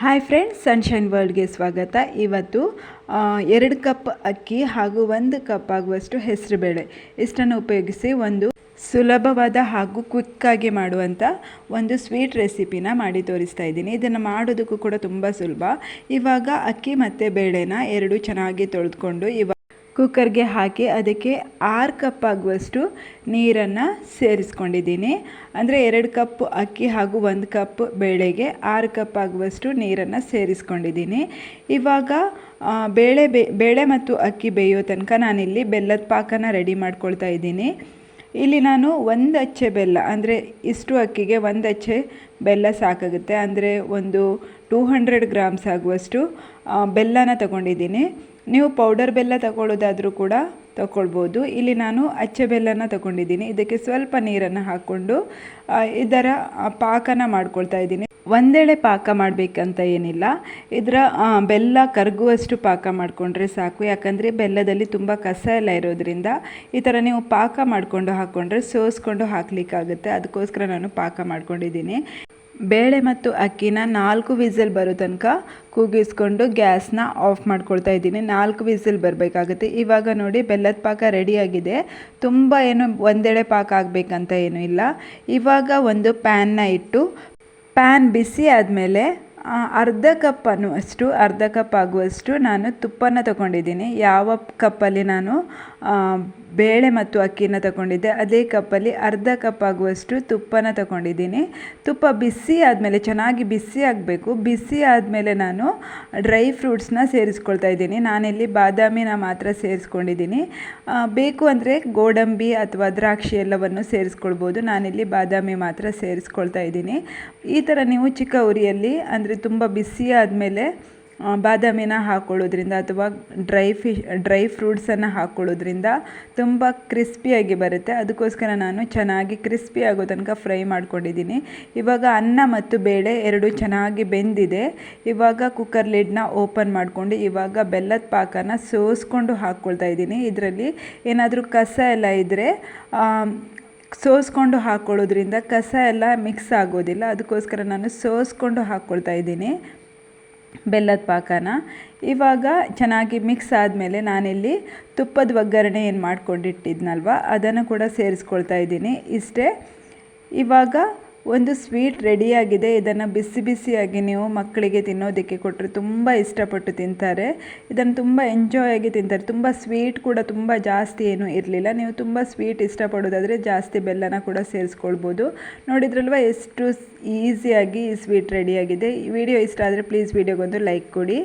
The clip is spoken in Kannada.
ಹಾಯ್ ಫ್ರೆಂಡ್ಸ್ ಸನ್ಶೈನ್ ವರ್ಲ್ಡ್ಗೆ ಸ್ವಾಗತ. ಇವತ್ತು ಎರಡು ಕಪ್ ಅಕ್ಕಿ ಹಾಗೂ ಒಂದು ಕಪ್ ಆಗುವಷ್ಟು ಹೆಸರುಬೇಳೆ. ಇಷ್ಟನ್ನು ಉಪಯೋಗಿಸಿ ಒಂದು ಸುಲಭವಾದ ಹಾಗೂ ಕ್ವಿಕ್ಕಾಗಿ ಮಾಡುವಂಥ ಒಂದು ಸ್ವೀಟ್ ರೆಸಿಪಿನ ಮಾಡಿ ತೋರಿಸ್ತಾ ಇದ್ದೀನಿ. ಇದನ್ನು ಮಾಡೋದಕ್ಕೂ ಕೂಡ ತುಂಬ ಸುಲಭ. ಇವಾಗ ಅಕ್ಕಿ ಮತ್ತು ಬೇಳೆನ ಎರಡು ಚೆನ್ನಾಗಿ ತೊಳೆದುಕೊಂಡು ಇವಾಗ ಕುಕ್ಕರ್ಗೆ ಹಾಕಿ ಅದಕ್ಕೆ ಆರು ಕಪ್ ಆಗುವಷ್ಟು ನೀರನ್ನು ಸೇರಿಸ್ಕೊಂಡಿದ್ದೀನಿ. ಅಂದರೆ ಎರಡು ಕಪ್ ಅಕ್ಕಿ ಹಾಗೂ ಒಂದು ಕಪ್ ಬೇಳೆಗೆ ಆರು ಕಪ್ ಆಗುವಷ್ಟು ನೀರನ್ನು ಸೇರಿಸ್ಕೊಂಡಿದ್ದೀನಿ. ಇವಾಗ ಬೇಳೆ ಬೇ, ಬೇಳೆ ಮತ್ತು ಅಕ್ಕಿ ಬೇಯೋ ತನಕ ನಾನಿಲ್ಲಿ ಬೆಲ್ಲದ ಪಾಕನ ರೆಡಿ ಮಾಡ್ಕೊಳ್ತಾ ಇದ್ದೀನಿ. ಇಲ್ಲಿ ನಾನು ಒಂದು ಅಚ್ಚೆ ಬೆಲ್ಲ, ಅಂದರೆ ಇಷ್ಟು ಅಕ್ಕಿಗೆ ಒಂದು ಅಚ್ಚೆ ಬೆಲ್ಲ ಸಾಕಾಗುತ್ತೆ. ಅಂದರೆ ಒಂದು ಟೂ ಹಂಡ್ರೆಡ್ ಗ್ರಾಮ್ಸ್ ಆಗುವಷ್ಟು ಬೆಲ್ಲನ ತಗೊಂಡಿದ್ದೀನಿ. ನೀವು ಪೌಡರ್ ಬೆಲ್ಲ ತಗೊಳ್ಳೋದಾದರೂ ಕೂಡ ತಗೊಳ್ಬೋದು. ಇಲ್ಲಿ ನಾನು ಅಚ್ಚೆ ಬೆಲ್ಲನ ತಗೊಂಡಿದ್ದೀನಿ. ಇದಕ್ಕೆ ಸ್ವಲ್ಪ ನೀರನ್ನು ಹಾಕ್ಕೊಂಡು ಇದರ ಪಾಕನ ಮಾಡ್ಕೊಳ್ತಾ ಇದ್ದೀನಿ. ಒಂದೇಳೆ ಪಾಕ ಮಾಡಬೇಕಂತ ಏನಿಲ್ಲ. ಇದರ ಬೆಲ್ಲ ಕರಗುವಷ್ಟು ಪಾಕ ಮಾಡಿಕೊಂಡ್ರೆ ಸಾಕು. ಯಾಕಂದರೆ ಬೆಲ್ಲದಲ್ಲಿ ತುಂಬ ಕಸ ಎಲ್ಲ ಇರೋದ್ರಿಂದ ಈ ಥರ ನೀವು ಪಾಕ ಮಾಡಿಕೊಂಡು ಹಾಕ್ಕೊಂಡ್ರೆ ಸೋಸ್ಕೊಂಡು ಹಾಕಲಿಕ್ಕಾಗುತ್ತೆ. ಅದಕ್ಕೋಸ್ಕರ ನಾನು ಪಾಕ ಮಾಡ್ಕೊಂಡಿದ್ದೀನಿ. ಬೇಳೆ ಮತ್ತು ಅಕ್ಕಿನ ನಾಲ್ಕು ವಿಸಿಲ್ ಬರೋ ತನಕ ಕೂಗಿಸ್ಕೊಂಡು ಗ್ಯಾಸ್ನ ಆಫ್ ಮಾಡ್ಕೊಳ್ತಾ ಇದ್ದೀನಿ. ನಾಲ್ಕು ವಿಸಿಲ್ ಬರಬೇಕಾಗುತ್ತೆ. ಇವಾಗ ನೋಡಿ ಬೆಲ್ಲದ ಪಾಕ ರೆಡಿಯಾಗಿದೆ ತುಂಬ ಏನು ಒಂದೆಡೆ ಪಾಕ ಆಗಬೇಕಂತ ಏನೂ ಇಲ್ಲ. ಇವಾಗ ಒಂದು ಪ್ಯಾನ್ನ ಇಟ್ಟು ಪ್ಯಾನ್ ಬಿಸಿ ಆದಮೇಲೆ ಅರ್ಧ ಕಪ್ ಅನ್ನುವಷ್ಟು, ಅರ್ಧ ಕಪ್ ಆಗುವಷ್ಟು ನಾನು ತುಪ್ಪನ ತಗೊಂಡಿದ್ದೀನಿ. ಯಾವ ಕಪ್ಪಲ್ಲಿ ನಾನು ಬೇಳೆ ಮತ್ತು ಅಕ್ಕಿನ ತಗೊಂಡಿದ್ದೆ. ಅದೇ ಕಪ್ಪಲ್ಲಿ ಅರ್ಧ ಕಪ್ ಆಗುವಷ್ಟು ತುಪ್ಪನ ತಗೊಂಡಿದ್ದೀನಿ. ತುಪ್ಪ ಬಿಸಿ ಆದಮೇಲೆ, ಚೆನ್ನಾಗಿ ಬಿಸಿ ಆಗಬೇಕು. ಬಿಸಿ ಆದಮೇಲೆ ನಾನು ಡ್ರೈ ಫ್ರೂಟ್ಸ್ನ ಸೇರಿಸ್ಕೊಳ್ತಾ ಇದ್ದೀನಿ. ನಾನಿಲ್ಲಿ ಬಾದಾಮಿನ ಮಾತ್ರ ಸೇರಿಸ್ಕೊಂಡಿದ್ದೀನಿ. ಬೇಕು ಅಂದರೆ ಗೋಡಂಬಿ ಅಥವಾ ದ್ರಾಕ್ಷಿ ಎಲ್ಲವನ್ನು ಸೇರಿಸ್ಕೊಳ್ಬೋದು. ನಾನಿಲ್ಲಿ ಬಾದಾಮಿ ಮಾತ್ರ ಸೇರಿಸ್ಕೊಳ್ತಾ ಇದ್ದೀನಿ. ಈ ಥರ ನೀವು ಚಿಕ್ಕ ಉರಿಯಲ್ಲಿ, ಅಂದರೆ ತುಂಬ ಬಿಸಿ ಆದಮೇಲೆ ಬಾದಾಮಿನ ಹಾಕ್ಕೊಳ್ಳೋದ್ರಿಂದ ಅಥವಾ ಡ್ರೈ ಫಿಶ್, ಡ್ರೈ ಫ್ರೂಟ್ಸನ್ನು ಹಾಕ್ಕೊಳ್ಳೋದ್ರಿಂದ ತುಂಬ ಕ್ರಿಸ್ಪಿಯಾಗಿ ಬರುತ್ತೆ. ಅದಕ್ಕೋಸ್ಕರ ನಾನು ಚೆನ್ನಾಗಿ ಕ್ರಿಸ್ಪಿ ಆಗೋ ತನಕ ಫ್ರೈ ಮಾಡ್ಕೊಂಡಿದ್ದೀನಿ. ಇವಾಗ ಅನ್ನ ಮತ್ತು ಬೇಳೆ ಎರಡು ಚೆನ್ನಾಗಿ ಬೆಂದಿದೆ. ಇವಾಗ ಕುಕ್ಕರ್ ಲಿಡ್ನ ಓಪನ್ ಮಾಡಿಕೊಂಡು ಇವಾಗ ಬೆಲ್ಲದ ಪಾಕನ ಸೋಸ್ಕೊಂಡು ಹಾಕ್ಕೊಳ್ತಾ ಇದ್ದೀನಿ. ಇದರಲ್ಲಿ ಏನಾದರೂ ಕಸ ಎಲ್ಲ ಇದ್ದರೆ ಸೋಸ್ಕೊಂಡು ಹಾಕ್ಕೊಳ್ಳೋದ್ರಿಂದ ಕಸ ಎಲ್ಲ ಮಿಕ್ಸ್ ಆಗೋದಿಲ್ಲ. ಅದಕ್ಕೋಸ್ಕರ ನಾನು ಸೋಸ್ಕೊಂಡು ಹಾಕ್ಕೊಳ್ತಾ ಇದ್ದೀನಿ. ಬೆಲ್ಲದ ಪಾಕನ. ಇವಾಗ ಚೆನ್ನಾಗಿ ಮಿಕ್ಸ್ ಆದಮೇಲೆ ನಾನಿಲ್ಲಿ ತುಪ್ಪದ ಒಗ್ಗರಣೆ ಏನು ಮಾಡ್ಕೊಂಡಿಟ್ಟಿದ್ನಲ್ವ, ಅದನ್ನು ಕೂಡ ಸೇರಿಸ್ಕೊಳ್ತಾ ಇದ್ದೀನಿ. ಇಷ್ಟೇ ಇವಾಗ ಒಂದು ಸ್ವೀಟ್ ರೆಡಿಯಾಗಿದೆ. ಇದನ್ನು ಬಿಸಿ ಬಿಸಿಯಾಗಿ ನೀವು ಮಕ್ಕಳಿಗೆ ತಿನ್ನೋದಕ್ಕೆ ಕೊಟ್ಟರೆ ತುಂಬ ಇಷ್ಟಪಟ್ಟು ತಿಂತಾರೆ. ಇದನ್ನು ತುಂಬ ಎಂಜಾಯ್ ಆಗಿ ತಿಂತಾರೆ. ತುಂಬ ಸ್ವೀಟ್ ಕೂಡ ತುಂಬ ಜಾಸ್ತಿ ಏನೂ ಇರಲಿಲ್ಲ. ನೀವು ತುಂಬ ಸ್ವೀಟ್ ಇಷ್ಟಪಡೋದಾದರೆ ಜಾಸ್ತಿ ಬೆಲ್ಲನ ಕೂಡ ಸೇರಿಸ್ಕೊಳ್ಬೋದು. ನೋಡಿದ್ರಲ್ವ ಎಷ್ಟು ಈಸಿಯಾಗಿ ಈ ಸ್ವೀಟ್ ರೆಡಿಯಾಗಿದೆ. ಈ ವಿಡಿಯೋ ಇಷ್ಟ ಆದರೆ ಪ್ಲೀಸ್ ವಿಡಿಯೋಗೊಂದು ಲೈಕ್ ಕೊಡಿ.